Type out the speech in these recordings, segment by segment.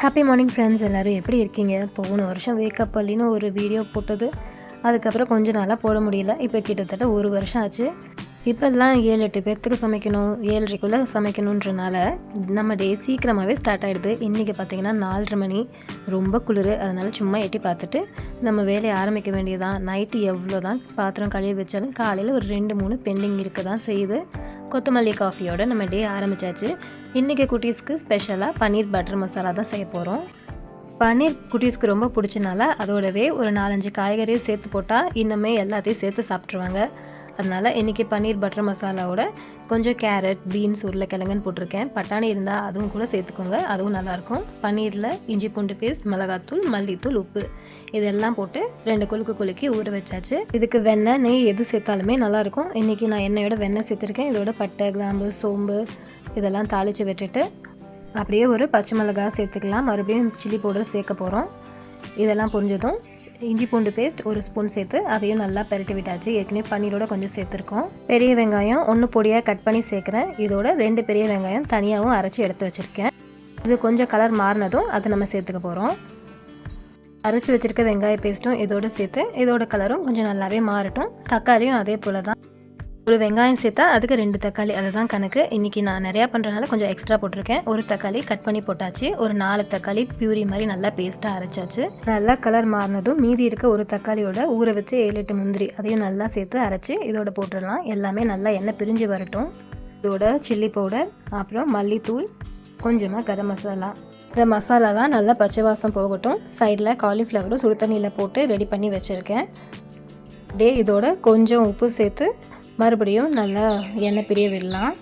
Happy morning friends எல்லோரும் எப்படி இருக்கீங்க? போன வருஷம் வேக்கப் பள்ளின்னு ஒரு வீடியோ போட்டது. அதுக்கப்புறம் கொஞ்ச நாளாக போட முடியல. இப்போ கிட்டத்தட்ட ஒரு வருஷம் ஆச்சு. இப்போல்லாம் ஏழு எட்டு பேர்த்துக்கு சமைக்கணும். ஏழரைக்குள்ளே சமைக்கணுன்றனால நம்ம டே சீக்கிரமாகவே ஸ்டார்ட் ஆகிடுது இன்றைக்கி பார்த்திங்கன்னா நாலரை மணி. ரொம்ப குளிர். அதனால் சும்மா எட்டி பார்த்துட்டு நம்ம வேலையை ஆரம்பிக்க வேண்டியதான் நைட்டு எவ்வளோ தான் பாத்திரம் கழுவி வச்சாலும் காலையில் ஒரு ரெண்டு மூணு பெண்டிங் இருக்க தான் செய்யுது. கொத்தமல்லி காஃபியோட நம்ம டே ஆரம்பித்தாச்சு இன்றைக்கி குட்டீஸ்க்கு ஸ்பெஷலாக பன்னீர் பட்டர் மசாலா தான் செய்ய போகிறோம் பன்னீர் குட்டீஸ்க்கு ரொம்ப பிடிச்சனால அதோடவே ஒரு நாலஞ்சு காய்கறியும் சேர்த்து போட்டால் இன்னுமே எல்லாத்தையும் சேர்த்து சாப்பிட்ருவாங்க அதனால் இன்றைக்கி பன்னீர் பட்டர் மசாலாவோட கொஞ்சம் கேரட் பீன்ஸ் உருளைக்கிழங்குன்னு போட்டிருக்கேன். பட்டாணி இருந்தால் அதுவும் கூட சேர்த்துக்கோங்க. அதுவும் நல்லாயிருக்கும். பன்னீரில் இஞ்சி பூண்டு பேஸ்ட் மிளகாத்தூள் மல்லித்தூள் உப்பு. இதெல்லாம் போட்டு ரெண்டு கொழுக்கு குலுக்கி ஊற வச்சாச்சு. இதுக்கு வெண்ணெய் நெய் எது சேர்த்தாலுமே நல்லாயிருக்கும். இன்றைக்கி நான் எண்ணெயோட வெண்ணெய் சேர்த்துருக்கேன். இதோட பட்டை கிராம்பு சோம்பு இதெல்லாம் தாளித்து விட்டுட்டு அப்படியே ஒரு பச்சை மிளகா சேர்த்துக்கலாம். மறுபடியும் சில்லி பவுடர் சேர்க்க போகிறோம் இதெல்லாம் புரிஞ்சதும் இஞ்சி பூண்டு பேஸ்ட் ஒரு ஸ்பூன் சேர்த்து அதையும் நல்லா பெரட்டி விட்டாச்சு. ஏற்கனவே பன்னீரோட கொஞ்சம் சேர்த்துருக்கோம். பெரிய வெங்காயம் ஒன்று பொடியாக கட் பண்ணி சேர்க்குறேன். இதோட ரெண்டு பெரிய வெங்காயம் தனியாகவும் அரைச்சி எடுத்து வச்சுருக்கேன். இது கொஞ்சம் கலர் மாறினதும் அதை நம்ம சேர்த்துக்க போகிறோம் அரைச்சி வச்சுருக்க வெங்காய பேஸ்ட்டும் இதோடு சேர்த்து இதோட கலரும் கொஞ்சம் நல்லாவே மாறட்டும். தக்காளியும் அதே போல் தான் ஒரு வெங்காயம் சேர்த்தா அதுக்கு ரெண்டு தக்காளி. அதுதான் கணக்கு. இன்றைக்கி நான் நிறையா பண்ணுறதுனால கொஞ்சம் எக்ஸ்ட்ரா போட்டிருக்கேன். ஒரு தக்காளி கட் பண்ணி போட்டாச்சு. ஒரு நாலு தக்காளி பியூரி மாதிரி நல்லா பேஸ்ட்டாக அரைச்சாச்சு. நல்லா கலர் மாறினதும் மீதி இருக்க ஒரு தக்காளியோட ஊற வச்சு ஏழு எட்டு முந்திரி அதையும் நல்லா சேர்த்து அரைச்சி இதோட போட்டுடலாம். எல்லாமே நல்லா எண்ணெய் பிரிஞ்சு வரட்டும். இதோட சில்லி பவுடர் அப்புறம் மல்லித்தூள் கொஞ்சமாக கரம் மசாலா. இந்த மசாலாலாம் நல்லா பச்சை வாசம் போகட்டும். சைடில் காலிஃப்ளவரும் சுடு தண்ணியில் போட்டு ரெடி பண்ணி வச்சுருக்கேன். டே இதோட கொஞ்சம் உப்பு சேர்த்து மறுபடியும் நல்லா எண்ணெய் பிரிய விடலாம்.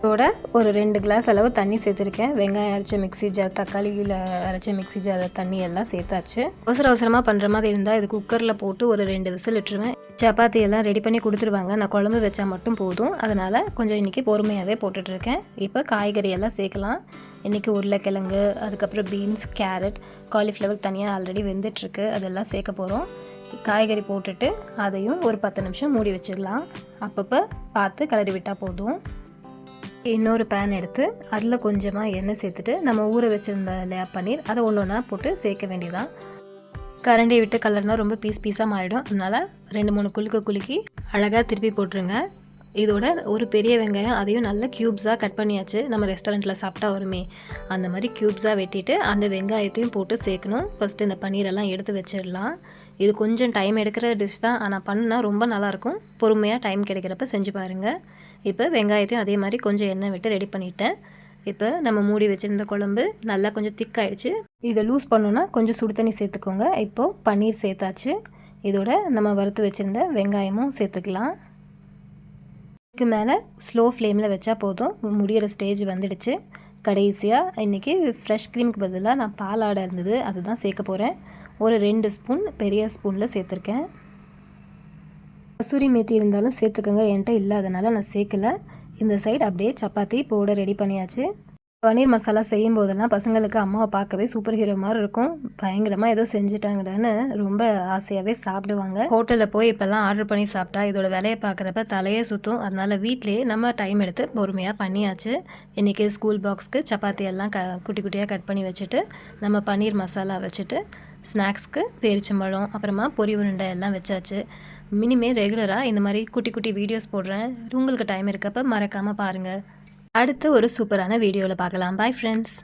இதோட ஒரு ரெண்டு கிளாஸ் அளவு தண்ணி சேர்த்துருக்கேன். வெங்காயம் அரைச்ச மிக்ஸி ஜார் தக்காளியில் அரைச்ச மிக்ஸி ஜார் தண்ணி எல்லாம் சேர்த்தாச்சு. அவசர அவசரமாக பண்ணுற மாதிரி இருந்தால் இது குக்கரில் போட்டு ஒரு ரெண்டு விசில் விட்டுருவேன். சப்பாத்தி எல்லாம் ரெடி பண்ணி கொடுத்துருவாங்க. நான் குழம்பு வச்சா மட்டும் போதும். அதனால் கொஞ்சம் இன்றைக்கி பொறுமையாகவே போட்டுட்ருக்கேன் இப்போ காய்கறி எல்லாம் சேர்க்கலாம். இன்றைக்கி உருளைக்கிழங்கு அதுக்கப்புறம் பீன்ஸ் கேரட் காலிஃப்ளவர் தனியாக ஆல்ரெடி வெந்துட்டுருக்கு அதெல்லாம் சேர்க்க போகிறோம் காய்கறி போட்டுட்டு அதையும் ஒரு பத்து நிமிஷம் மூடி வச்சிடலாம். அப்பப்போ பார்த்து கிளறி விட்டால் போதும். இன்னொரு பேன் எடுத்து அதில் கொஞ்சமாக எண்ணெய் சேர்த்துட்டு நம்ம ஊற வச்சுருந்த லே பன்னீர் அதை ஒன்று ஒன்றா போட்டு சேர்க்க வேண்டியதான் கரண்டி விட்டு கலர்னா ரொம்ப பீஸ் பீஸாக மாறிடும். அதனால் ரெண்டு மூணு குலுக்க குலுக்கி அழகாக திருப்பி போட்டுருங்க. இதோட ஒரு பெரிய வெங்காயம் அதையும் நல்ல க்யூப்ஸாக கட் பண்ணியாச்சு. நம்ம ரெஸ்டாரண்ட்டில் சாப்பிட்டா வருமே. அந்த மாதிரி க்யூப்ஸாக வெட்டிட்டு அந்த வெங்காயத்தையும் போட்டு சேர்க்கணும். ஃபஸ்ட்டு இந்த பன்னீரெல்லாம் எடுத்து வச்சிடலாம். இது கொஞ்சம் டைம் எடுக்கிற டிஷ் தான். ஆனால் பண்ணால் ரொம்ப நல்லாயிருக்கும். பொறுமையாக டைம் கிடைக்கிறப்ப செஞ்சு பாருங்கள் இப்போ வெங்காயத்தையும் அதே மாதிரி கொஞ்சம் எண்ணெய் விட்டு ரெடி பண்ணிட்டேன். இப்போ நம்ம மூடி வச்சுருந்த குழம்பு நல்லா கொஞ்சம் திக்காயிடுச்சு இதை லூஸ் பண்ணோன்னா கொஞ்சம் சுடு தண்ணி சேர்த்துக்கோங்க. இப்போது பன்னீர் சேர்த்தாச்சு. இதோட நம்ம வறுத்து வச்சுருந்த வெங்காயமும் சேர்த்துக்கலாம். இதுக்கு மேலே ஸ்லோ ஃப்ளேமில் வச்சா போதும். முடிகிற ஸ்டேஜ் வந்துடுச்சு. கடைசியாக இன்றைக்கி ஃப்ரெஷ் க்ரீமுக்கு பதிலாக நான் பால் ஆடை இருந்தது. அதுதான் சேர்க்க போகிறேன் ஒரு ரெண்டு ஸ்பூன் பெரிய ஸ்பூனில் சேர்த்துருக்கேன். கசூரி மேத்தி இருந்தாலும் சேர்த்துக்கோங்க. என்கிட்ட இல்லாதனால நான் சேர்க்கல. இந்த சைடு அப்படியே சப்பாத்தி போட ரெடி பண்ணியாச்சு. பன்னீர் மசாலா செய்யும் போதெல்லாம் பசங்களுக்கு அம்மாவை பார்க்கவே சூப்பர் ஹீரோ மாதிரி இருக்கும். பயங்கரமாக ஏதோ செஞ்சுட்டாங்கடான்னு ரொம்ப ஆசையாகவே சாப்பிடுவாங்க. ஹோட்டலில் போய் இப்போல்லாம் ஆர்டர் பண்ணி சாப்பிட்டா இதோட விலையை பார்க்குறப்ப தலையே சுற்றும் அதனால் வீட்லேயே நம்ம டைம் எடுத்து பொறுமையாக பண்ணியாச்சு. இன்றைக்கி ஸ்கூல் பாக்ஸ்க்கு சப்பாத்தி எல்லாம் க குட்டி குட்டியாக கட் பண்ணி வச்சுட்டு நம்ம பன்னீர் மசாலா வச்சுட்டு ஸ்நாக்ஸ்க்கு பேரிச்சம்பழம் அப்புறமா பொரி உருண்டை எல்லாம் வச்சாச்சு. மினிமே ரெகுலராக இந்த மாதிரி குட்டி குட்டி வீடியோஸ் போடுறேன். உங்களுக்கு டைம் இருக்கப்போ மறக்காமல் பாருங்கள் அடுத்து ஒரு சூப்பரான வீடியோவில் பார்க்கலாம். Bye friends